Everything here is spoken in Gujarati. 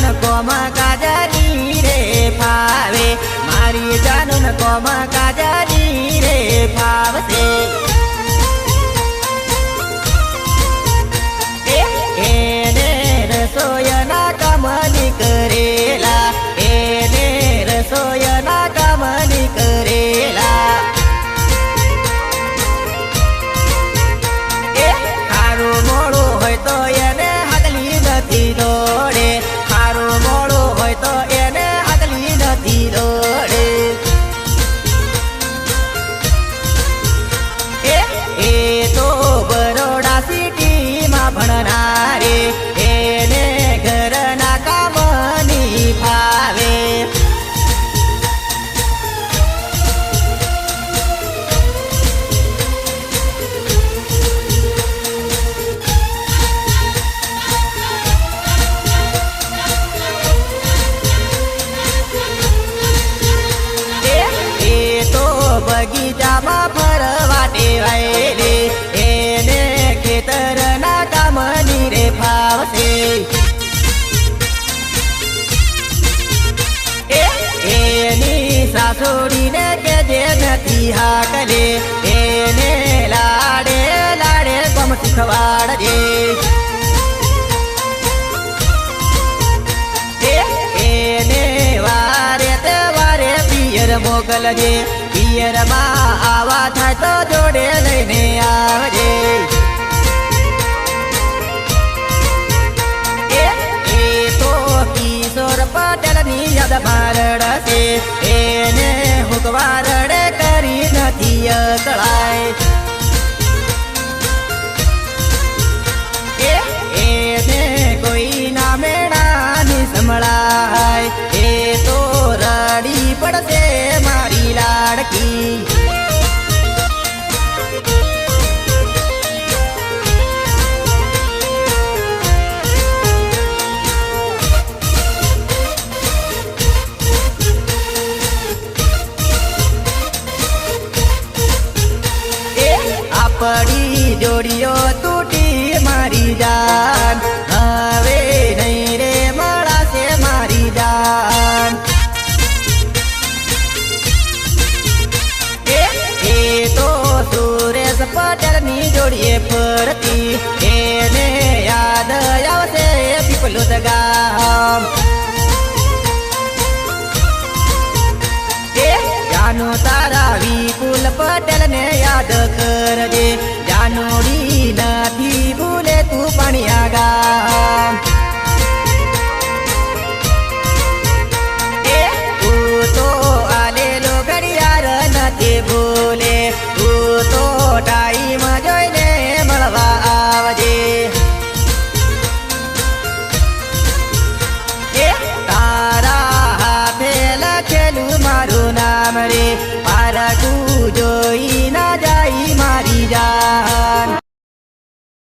જાનું ન કોમ કાજની રે ફાવે મારી જાનું ન કોમ કાજની રે ફાવશે એને રસોયના કામની કરેલા બગીચામાં ફરવા ટેવાય રે. એને ખેતરના કામની રે ફાવશે. એની સાસુડીને કે જે નથી હાકલે. એને લાડે લાડે ગમ શીખવાડજે. એને વારે તે વારે પિયર મોકલજે. પિયરમાં આવા થાય તો જોડે લઈને આવજે. કિશોર પટેલની યાદ મારડશે એને હુકવારડે કરી નથી અકળાય. જોડીઓ તૂટી મારી જાન. હવે નહીં રે, મળાશે મારી જાન. એ તો સુરેશ પટેલની જોડીએ ફરતી. એને યાદ આવશે પીપલું ગામ. જાનો તારા વિપુલ પટેલ ને યાદ કરજે. જાનોડી નથી ભૂલે તું પણ આગા